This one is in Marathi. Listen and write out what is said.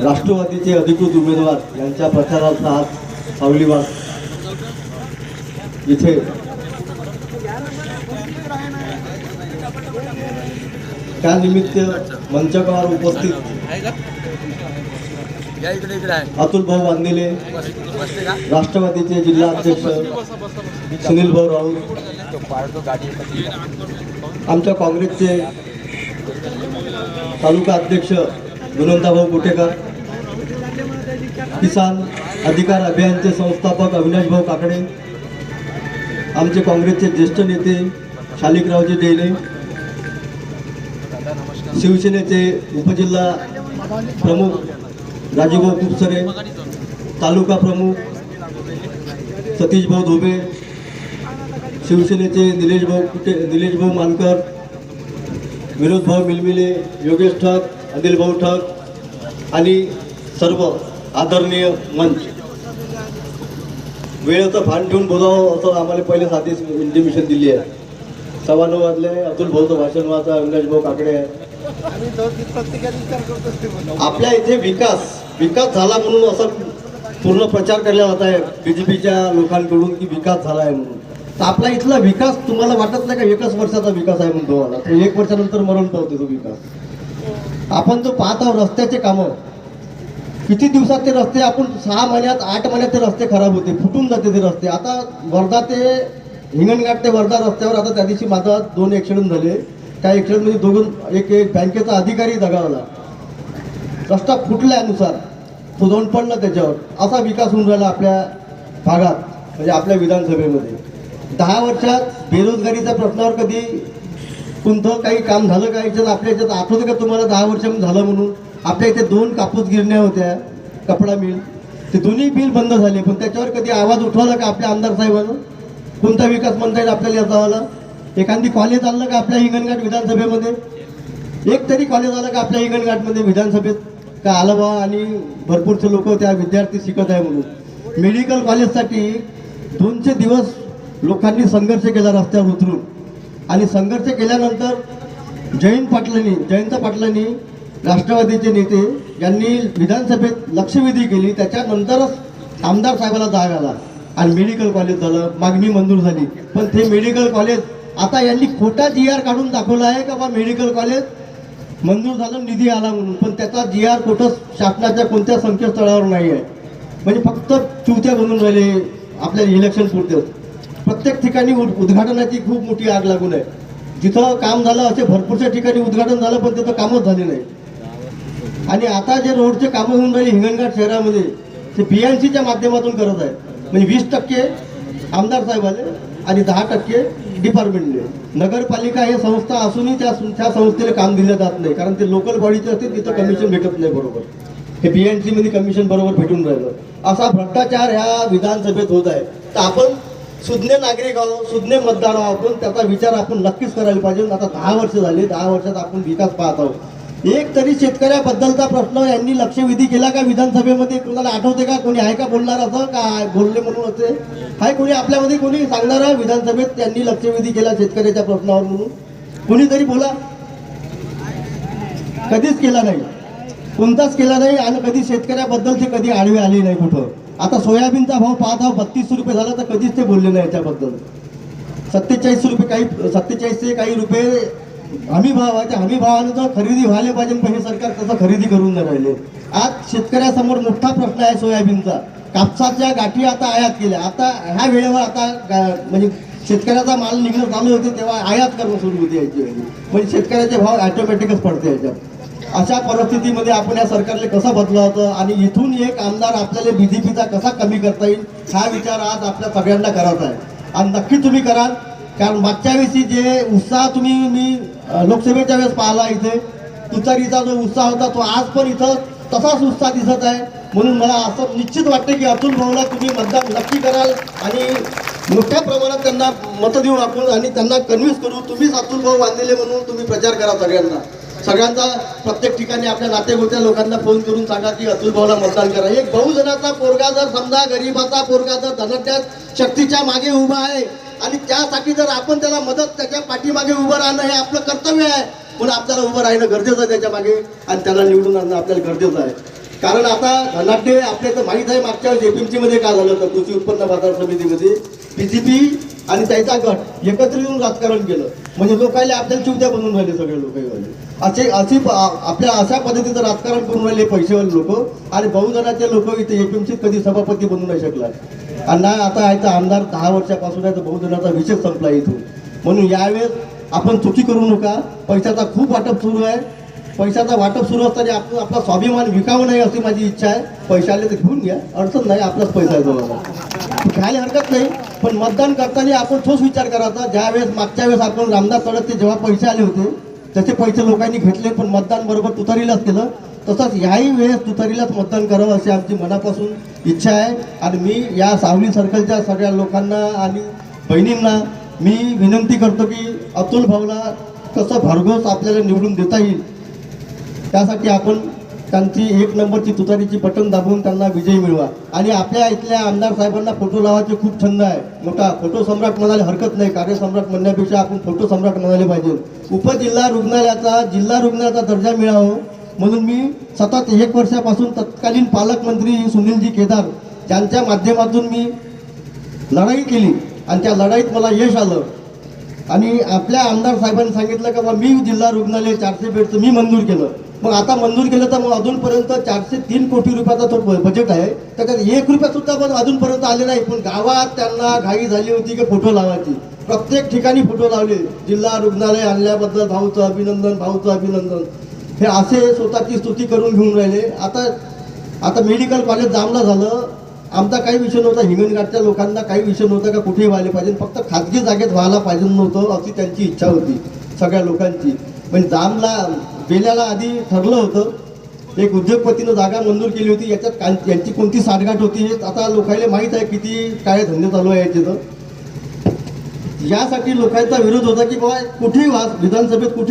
राष्ट्रवादीचे अधिकृत उमेदवार यांच्या प्रचारार्थ आज सावलीबाग इथे त्यानिमित्त मंचकावर उपस्थित अतुल भाऊ का राष्ट्रवादीचे जिल्हा अध्यक्ष सुनील भाऊ राऊत आमच्या काँग्रेसचे तालुका अध्यक्ष गुणवंताभाऊ कुटेकर किसान अधिकार अभियानचे संस्थापक अविनाश भाऊ काकडे आमचे काँग्रेसचे ज्येष्ठ नेते शालिकरावजी डेले शिवसेनेचे उपजिल्हा प्रमुख राजूभाऊ कुपसरे तालुका प्रमुख सतीशभाऊ धोबे शिवसेनेचे निलेशभाऊ कुटे निलेशभाऊ मानकर विनोद भाऊ मिलमिले योगेश ठक अनिल भाऊ ठक आणि सर्व आदरणीय मंच. वेळेचं भान ठेवून बोलावं असं आम्हाला पहिले आधीच इंटिमेशन दिली आहे. सव्वा नऊ वाजले अतुल भाऊचं भाषण वाचा अविनाश भाऊ काकडे. आहे आपल्या इथे विकास विकास झाला म्हणून असं पूर्ण प्रचार केला जात आहे. बीजेपीच्या लोकांकडून की विकास झाला आहे म्हणून. तर आपला इथला विकास तुम्हाला वाटत नाही का? एकच वर्षाचा विकास आहे म्हणून तुम्हाला. एक वर्षानंतर मरण पावते तो विकास. आपण जो पाहत आहोत रस्त्याचे कामं किती दिवसात ते रस्ते आपण सहा महिन्यात आठ महिन्यात ते रस्ते खराब होते फुटून जाते ते रस्ते. आता वर्धा ते हिंगणघाट ते वर्धा रस्त्यावर आता त्या दिवशी माझा दोन ॲक्सिडेंट झाले. त्या ॲक्सिडेंटमध्ये दोघं एक एक बँकेचा अधिकारी दगावला रस्ता फुटल्यानुसार तो दोन पडला त्याच्यावर. असा विकास होऊन राहिला आपल्या भागात म्हणजे आपल्या विधानसभेमध्ये. दहा वर्षात बेरोजगारीच्या प्रश्नावर कधी कोणतं काही काम झालं का? याच्यात आपल्या याच्यात आठवतं का तुम्हाला दहा वर्ष झालं म्हणून? आपल्या इथे दोन कापूस गिरण्या होत्या कपडा मिल. ते दोन्ही बिल बंद झाले पण त्याच्यावर कधी आवाज उठवला का आपल्या आमदार साहेबांना? कोणता विकास म्हणता येईल आपल्याला याचावाला एखादी कॉलेज आलं का आपल्या हिंगणघाट विधानसभेमध्ये? एक तरी कॉलेज आलं का आपल्या हिंगणघाटमध्ये विधानसभेत? का आलं बा आणि भरपूरचे लोक त्या विद्यार्थी शिकत आहे म्हणून. मेडिकल कॉलेजसाठी दोनशे दिवस लोकांनी संघर्ष केला रस्त्यावर उतरून. आणि संघर्ष केल्यानंतर जयंत पाटलांनी जयंत पाटलांनी राष्ट्रवादीचे नेते यांनी विधानसभेत लक्षवेधी केली. त्याच्यानंतरच आमदार साहेबाला जाग आला. आणि मेडिकल कॉलेज झालं मागणी मंजूर झाली. पण ते मेडिकल कॉलेज आता यांनी खोटा जी आर काढून दाखवला आहे का बा मेडिकल कॉलेज? मंजूर झालं निधी आला म्हणून. पण त्याचा जी आर कुठं शासनाच्या कोणत्या संकेतस्थळावर नाही आहे म्हणजे फक्त चुत्या बनून राहिले आपल्या इलेक्शन पुरतेच. प्रत्येक ठिकाणी उद- उद्घाटनाची खूप मोठी आग लागून आहे. जिथं काम झालं असे भरपूरशा ठिकाणी उद्घाटन झालं पण तिथं कामच झाले नाही. आणि आता जे रोडचे कामं होऊन राहिले हिंगणघाट शहरामध्ये ते बी एन सीच्या माध्यमातून करत आहे म्हणजे वीस टक्के आमदार साहेब आणि दहा टक्के डिपार्टमेंटने नगरपालिका हे संस्था असूनही त्या त्या संस्थेला काम दिलं जात नाही कारण ते लोकल बॉडीचे असते तिथं कमिशन भेटत नाही बरोबर. हे बी एन कमिशन बरोबर भेटून राहिलं. असा भ्रष्टाचार ह्या विधानसभेत होत आहे. तर आपण सुज्ञ नागरिक आहोत सुज्ञ मतदार आहोत आपण त्याचा विचार आपण नक्कीच करायला पाहिजे. आता दहा वर्ष झाले दहा वर्षात आपण विकास पाहत आहोत. एक तरी शेतकऱ्याबद्दलचा प्रश्न यांनी लक्षवेधी केला का विधानसभेमध्ये? कोणाला आठवते का? कोणी आहे का बोलणार असं? का बोलले म्हणून असे? हाय कोणी आपल्यामध्ये कोणी सांगणार? आहे विधानसभेत त्यांनी लक्षवेधी केला शेतकऱ्याच्या प्रश्नावर म्हणून. कोणीतरी बोला. कधीच केला नाही. कोणताच केला नाही आणि कधी शेतकऱ्याबद्दल ते कधी आडवे आले नाही कुठं. आता सोयाबीनचा भाव पाहता बत्तीस रुपये झाला तर कधीच ते बोलले नाही त्याबद्दल सत्तेचाळीस रुपये काही सत्तेचाळीसचे काही रुपये हमी भाव आहे त्या हमी भावानं जर खरेदी व्हायला पाहिजे पण हे सरकार तसं खरेदी करून नाही राहिले. आज शेतकऱ्यासमोर मोठा प्रश्न आहे सोयाबीनचा. कापसाच्या गाठी आता आयात केल्या. आता ह्या वेळेवर आता म्हणजे शेतकऱ्याचा माल निघणं चालू होते तेव्हा आयात करणं सुरू होते याची म्हणजे शेतकऱ्याचे भाव ऑटोमॅटिकच पडते याच्यात. अशा परिस्थितीमध्ये आपण या सरकारले कसं बदलं होतं? आणि इथून एक आमदार आपल्याला बीजेपीचा कसा कमी करता येईल? हा विचार आज आपल्या सगळ्यांना करायचा आहे. आणि नक्की तुम्ही कराल. कारण मागच्या वेळेस जे उत्साह तुम्ही मी लोकसभेच्या वेळेस पाहिला इथे. तुतारीचा जो उत्साह होता तो आज पण इथं तसाच उत्साह दिसत आहे. म्हणून मला असं निश्चित वाटतं की अतुल भाऊला तुम्ही मतदान नक्की कराल. आणि मोठ्या प्रमाणात त्यांना मतं देऊन आपण आणि त्यांना कन्व्हिन्स करू. तुम्हीच अतुल भाऊ बांधलेले म्हणून तुम्ही प्रचार करा सगळ्यांना. सगळ्यांचा प्रत्येक ठिकाणी आपल्या नातेगोत्या लोकांना फोन करून सांगा की अतुल भाऊला मतदान करा. एक बहुजनाचा पोरगा जर समजा गरीबाचा पोरगा जर धनट्या शक्तीच्या मागे उभा आहे आणि त्यासाठी जर आपण त्याला मदत त्याच्या पाठीमागे उभं राहणं हे आपलं कर्तव्य आहे म्हणून आपल्याला उभं राहणं गरजेचं आहे त्याच्यामागे आणि त्याला निवडून आणणं आपल्याला गरजेचं आहे. कारण आता धनाट्य आपल्या तर माहीत आहे मागच्या वेळेस काय झालं होतं? कृषी उत्पन्न बाजार समितीमध्ये बीजेपी आणि त्याचा गट एकत्र येऊन राजकारण केलं. म्हणजे लोकांना आपल्याला चिवत्या बनवून राहिले सगळे लोक असे अशी प- आपल्या अशा पद्धतीचं राजकारण करून राहिले पैसेवाले लोक आणि बहुजनाचे लोक इथे एपीएमसीत कधी सभापती बनू नाही शकला आणि नाही आता आहे आमदार दहा वर्षापासून आहे तर बहुजनाचा विषय संपला इथून. म्हणून यावेळेस आपण चुकी करू नका. पैशाचा खूप वाटप सुरू आहे. पैशाचं वाटप सुरू असताना आपण आपला स्वाभिमान विकावं नाही अशी माझी इच्छा आहे. पैसे आले तर घेऊन घ्या. अडचण नाही आपलाच पैसा आहे जवळ घ्यायला हरकत नाही पण मतदान करताना आपण ठोस विचार करायचा. ज्या वेळेस मागच्या वेळेस आपण रामदास तळत ते जेव्हा पैसे आले होते त्याचे पैसे लोकांनी घेतले पण मतदान बरोबर तुतारीलाच केलं. तसंच याही वेळेस तुतारीलाच मतदान करावं अशी आमची मनापासून इच्छा आहे. आणि मी या सावली सर्कलच्या सगळ्या लोकांना आणि बहिणींना मी विनंती करतो की अतुल भाऊला कसं भरघोस आपल्याला निवडून देता येईल. त्यासाठी आपण त्यांची एक नंबरची तुतारीची बटन दाबून त्यांना विजयी मिळवा. आणि आपल्या इथल्या आमदार साहेबांना फोटो लावायचे खूप छंद आहे. मोठा फोटो सम्राट म्हणायला हरकत नाही. कार्यसम्राट म्हणण्यापेक्षा आपण फोटो सम्राट म्हणाले पाहिजे. उपजिल्हा रुग्णालयाचा जिल्हा रुग्णालयाचा दर्जा मिळावं म्हणून मी सतत एक वर्षापासून तत्कालीन पालकमंत्री सुनीलजी केदार यांच्या माध्यमातून मी लढाई केली. आणि त्या लढाईत मला यश आलं. आणि आपल्या आमदार साहेबांनी सांगितलं का बा मी जिल्हा रुग्णालय चारशे बेडचं मी मंजूर केलं. मग आता मंजूर केलं तर मग अजूनपर्यंत चारशे तीन कोटी रुपयाचा तो ब- बजेट आहे. त्याच्यात एक रुपया सुद्धा पण अजूनपर्यंत आले नाही. पण गावात त्यांना घाई झाली होती की फोटो लावायची. प्रत्येक ठिकाणी फोटो लावले. जिल्हा रुग्णालय आणल्याबद्दल भाऊचं अभिनंदन भाऊचं अभिनंदन. हे असे स्वतःची स्तुती करून घेऊन राहिले. आता आता मेडिकल कॉलेज जामला झालं. आमचा काही विषय नव्हता. हिंगणघाटच्या लोकांना काही विषय नव्हता का कुठेही व्हायला पाहिजे. फक्त खाजगी जागेत व्हायला पाहिजे नव्हतं अशी त्यांची इच्छा होती सगळ्या लोकांची. पण जामला बेल्याला आधी ठरलं होतं एक उद्योगपतीनं जागा मंजूर केली होती याच्यात कां- यांची कोणती साठगाठ होती हे आता लोकांना माहीत आहे किती काय धंदे चालू आहे याचे तर. यासाठी लोकांचा विरोध होता की बाबा कुठेही वाद विधानसभेत कुठे